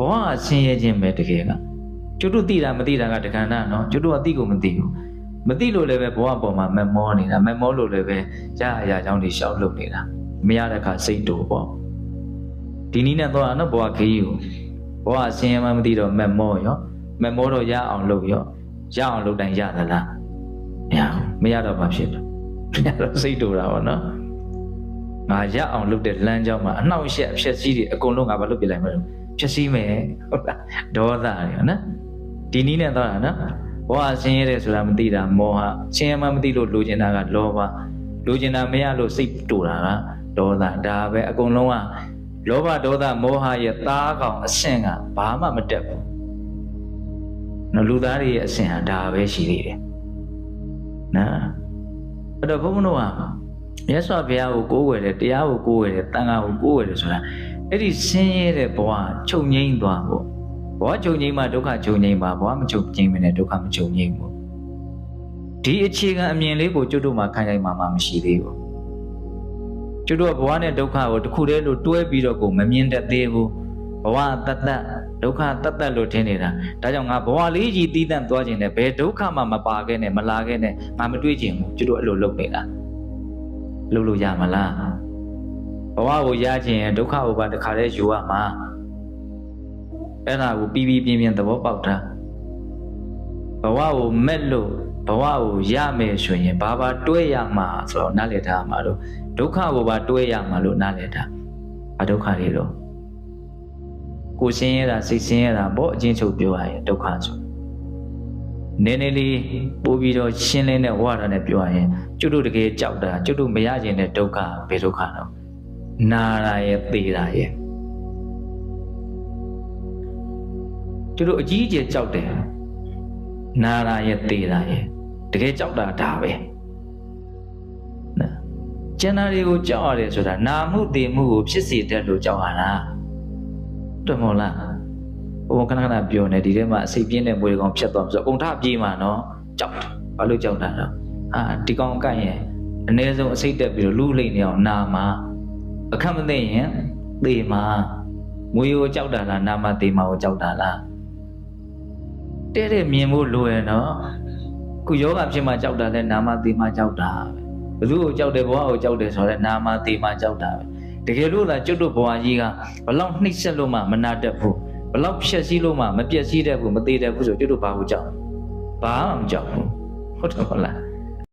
ဘဝကဆင်းရဲခြင်းပဲတကယ်ကကျွတ်တို့သိတာမသိတာကတက္ကနာနော်ကျွတ်တို့ကသိကိုမသိဘူးမသိလို့လည်းပဲဘဝပေါ်မှာမမောနေတာမမောလို့လည်းပဲရအရာကြောင့်တွေရှောက်လုပ်နေတာမရတဲ့အခါစိတ်တူပေါ့ဒီနည်းနဲ့တော့နော်ဘဝခရီးကိုဘဝဆင်းရဲမှမသိတော့မမောရောမမောတော့ရအောင်လုပ်ရောရအောင်လုပ်တိုင်းရသလားမရဘူးမရတော့ဘာဖြစ်လဲမရတော့စိတ်တူတာပေါ့နော်ငါရအောင်လုပ်တဲ့လမ်းကြောင်းမှာအနှောက်အယှက်အဖြစ်စည်းတွေအကုန်လုံးငါဘာလုပ်ပြလိုက်မလဲ ဖြစ်စည်းမယ်ဟုတ်လားဒေါသတွေနော်ဒီနည်းနဲ့တော့တာနော်ဘဝဆင်းရဲတယ်ဆိုတာမသိတာမောဟဆင်းရဲမှမသိလို့လိုချင်တာကလောဘလိုချင်တာမရလို့စိတ်တူတာကဒေါသဒါပဲအကုန်လုံးကလောဘဒေါသမောဟရဲ့သားကောင်အဆင့်ကဘာမှမတက်ဘူးနော်လူသားတွေရဲ့အဆင့်ဟာဒါပဲရှိသေးတယ်နော်အဲ့တော့ဘုန်းဘုန်းတို့ကမြတ်စွာဘုရားကိုကိုးကွယ်တယ်တရားကိုကိုးကွယ်တယ်တန်ခါကိုကိုးကွယ်တယ်ဆိုတာ အဲ့ဒီဆင်းရဲတဲ့ဘဝချုပ်ငိမ့်သွားဖို့ဘဝချုပ်ငိမ့်မှဒုက္ခချုပ်ငိမ့်ပါဘဝမချုပ်ငိမ့်မနဲ့ဒုက္ခမချုပ်ငိမ့်ဘူးဒီအခြေခံအမြင်လေးကိုကျွတ်တို့မှခိုင်ခိုင်မာမာမရှိသေးဘူးကျွတ်တို့ကဘဝနဲ့ဒုက္ခကိုတစ်ခုတည်းလို့တွဲပြီးတော့ကိုမမြင်တတ်သေးဘူးဘဝတတ်တတ်ဒုက္ခတတ်တတ်လို့ထင်နေတာဒါကြောင့်ငါဘဝလေးကြီးတီးတန့်သွားခြင်းနဲ့ဘယ်ဒုက္ခမှမပါခဲ့နဲ့မလာခဲ့နဲ့ငါမတွေးခြင်းဘူးကျွတ်တို့အဲ့လိုလုပ်နေတာလုပ်လို့ရမလား ဘဝကိုရခြင်းဒုက္ခကိုပါတခါတည်းယူရမှာအဲ့ဒါကိုပြီးပြီးပြင်းပြင်းသဘောပေါက်တာဘဝကိုမက်လို့ဘဝကိုရမယ်ဆိုရင်ဘာဘာတွဲရမှာဆိုတော့နားလည်ထားမှာလို့ဒုက္ခကိုပါတွဲရမှာလို့နားလည်ထားဘာဒုက္ခတွေတော့ကိုရှင်းရတာစိတ်ရှင်းရတာပေါ့အချင်းချုပ်ပြောရရင်ဒုက္ခဆိုနည်းနည်းလေးပို့ပြီးတော့ရှင်းလင်းတဲ့ဝါဒနဲ့ပြောရရင်ကျွတ်တို့တကယ်ကြောက်တာကျွတ်တို့မရခြင်းတဲ့ဒုက္ခဘယ်ဒုက္ခတော့ နာတာရဲ့သေတာရဲ့ကျွတ်တို့အကြီးအကျယ်ကြောက်တယ်နာတာရဲ့သေတာရဲ့တကယ်ကြောက်တာဒါပဲနော်ကျန်တာတွေကိုကြောက်ရတယ်ဆိုတာနာမှုသေမှုကိုဖြစ်စေတတ်လို့ကြောက်ရတာတွေ့မလားဟိုခဏခဏပြောနေဒီထဲမှာအစိတ်ပြင်းတဲ့မွေကောင်ဖြတ်သွားဆိုအကုန်ထပြေးမှာနော်ကြောက်တယ်ဘာလို့ကြောက်တာတော့အာဒီကောင်ကန့်ရင်အ ਨੇ ဆုံးအစိတ်တက်ပြီးတော့လူလိမ့်နေအောင်နာမှာ အခက်မသိရင်သေမှာမွေကိုကြောက်တာလားနာမသေမှာကိုကြောက်တာလားတဲ့တဲ့မြင်ဖို့လိုရနော်ခုယောဂဖြစ်မှကြောက်တာလဲနာမသေမှကြောက်တာပဲဘယ်သူကိုကြောက်တယ်ဘဝကိုကြောက်တယ်ဆိုတော့နာမသေမှကြောက်တာပဲတကယ်လို့လားကျွတ်တို့ဘဝကြီးကဘလောက်နှိမ့်ဆက်လို့မှမနာတတ်ဘူးဘလောက်ဖြက်စီးလို့မှမပြက်စီးတတ်ဘူးမသေးတတ်ဘူးဆိုကျွတ်တို့ဘာကိုကြောက်ဘာမှမကြောက်ဘူးဟုတ်တယ်မဟုတ်လား